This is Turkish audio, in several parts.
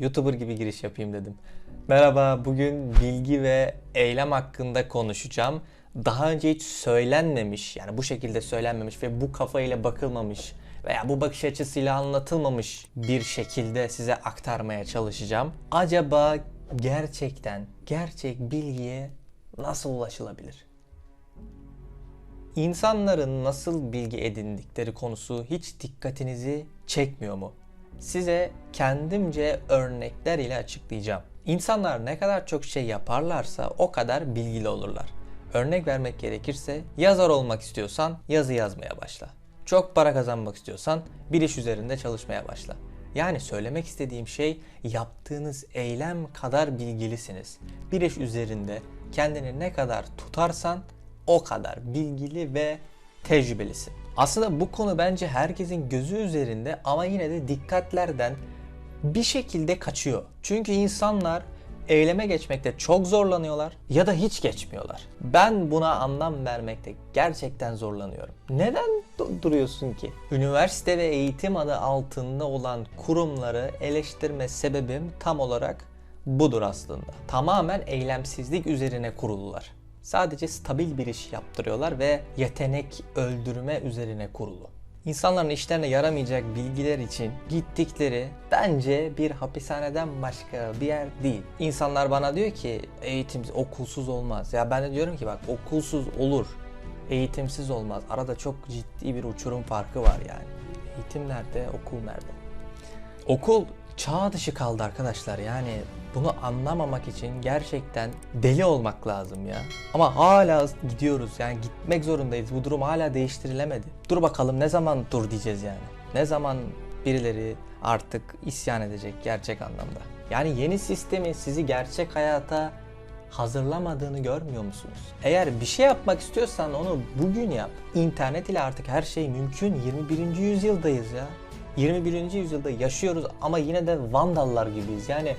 YouTuber gibi giriş yapayım dedim. Merhaba, bugün bilgi ve eylem hakkında konuşacağım. Daha önce hiç söylenmemiş, yani bu şekilde söylenmemiş ve bu kafayla bakılmamış veya bu bakış açısıyla anlatılmamış bir şekilde size aktarmaya çalışacağım. Acaba gerçekten gerçek bilgiye nasıl ulaşılabilir? İnsanların nasıl bilgi edindikleri konusu hiç dikkatinizi çekmiyor mu? Size kendimce örnekler ile açıklayacağım. İnsanlar ne kadar çok şey yaparlarsa o kadar bilgili olurlar. Örnek vermek gerekirse yazar olmak istiyorsan yazı yazmaya başla. Çok para kazanmak istiyorsan bir iş üzerinde çalışmaya başla. Yani söylemek istediğim şey yaptığınız eylem kadar bilgilisiniz. Bir iş üzerinde kendini ne kadar tutarsan o kadar bilgili ve tecrübelisin. Aslında bu konu bence herkesin gözü üzerinde ama yine de dikkatlerden bir şekilde kaçıyor. Çünkü insanlar eyleme geçmekte çok zorlanıyorlar ya da hiç geçmiyorlar. Ben buna anlam vermekte gerçekten zorlanıyorum. Neden du- duruyorsun ki? Üniversite ve eğitim adı altında olan kurumları eleştirme sebebim tam olarak budur aslında. Tamamen eylemsizlik üzerine kurulular. Sadece stabil bir iş yaptırıyorlar ve yetenek öldürme üzerine kurulu. İnsanların işlerine yaramayacak bilgiler için gittikleri bence bir hapishaneden başka bir yer değil. İnsanlar bana diyor ki eğitim okulsuz olmaz. Ya ben de diyorum ki bak okulsuz olur. Eğitimsiz olmaz. Arada çok ciddi bir uçurum farkı var yani. Eğitim nerede, okul nerede? Okul çağ dışı kaldı arkadaşlar. Yani bunu anlamamak için gerçekten deli olmak lazım ya. Ama hala gidiyoruz yani gitmek zorundayız. Bu durum hala değiştirilemedi. Dur bakalım ne zaman dur diyeceğiz yani. Ne zaman birileri artık isyan edecek gerçek anlamda. Yani yeni sistemin sizi gerçek hayata hazırlamadığını görmüyor musunuz? Eğer bir şey yapmak istiyorsan onu bugün yap. İnternet ile artık her şey mümkün. 21. yüzyıldayız ya. 21. yüzyılda yaşıyoruz ama yine de vandallar gibiyiz. Yani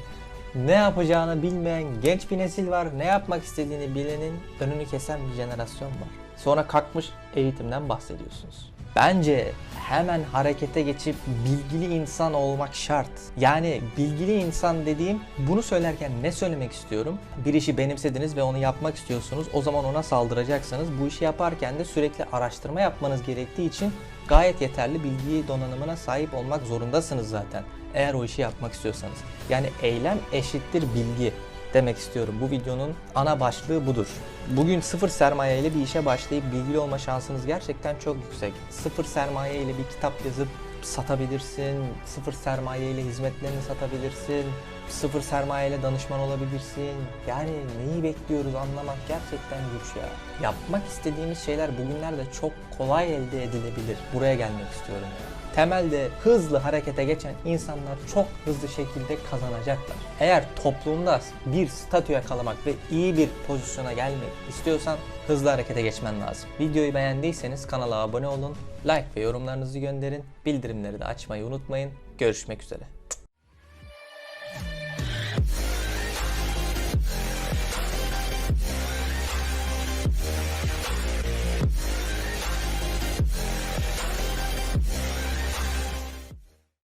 ne yapacağını bilmeyen genç bir nesil var. Ne yapmak istediğini bilenin önünü kesen bir jenerasyon var. Sonra kalkmış eğitimden bahsediyorsunuz. Bence hemen harekete geçip bilgili insan olmak şart. Yani bilgili insan dediğim bunu söylerken ne söylemek istiyorum? Bir işi benimsediniz ve onu yapmak istiyorsunuz. O zaman ona saldıracaksınız. Bu işi yaparken de sürekli araştırma yapmanız gerektiği için gayet yeterli bilgi donanımına sahip olmak zorundasınız zaten. Eğer o işi yapmak istiyorsanız. Yani eylem eşittir bilgi demek istiyorum. Bu videonun ana başlığı budur. Bugün sıfır sermaye ile bir işe başlayıp bilgili olma şansınız gerçekten çok yüksek. Sıfır sermaye ile bir kitap yazıp satabilirsin. Sıfır sermaye ile hizmetlerini satabilirsin. Sıfır sermaye ile danışman olabilirsin. Yani neyi bekliyoruz anlamak gerçekten güç ya. Yapmak istediğimiz şeyler bugünlerde çok kolay elde edilebilir. Buraya gelmek istiyorum ya. Temelde hızlı harekete geçen insanlar çok hızlı şekilde kazanacaklar. Eğer toplumda bir statü yakalamak ve iyi bir pozisyona gelmek istiyorsan hızlı harekete geçmen lazım. Videoyu beğendiyseniz kanala abone olun, like ve yorumlarınızı gönderin, bildirimleri de açmayı unutmayın. Görüşmek üzere.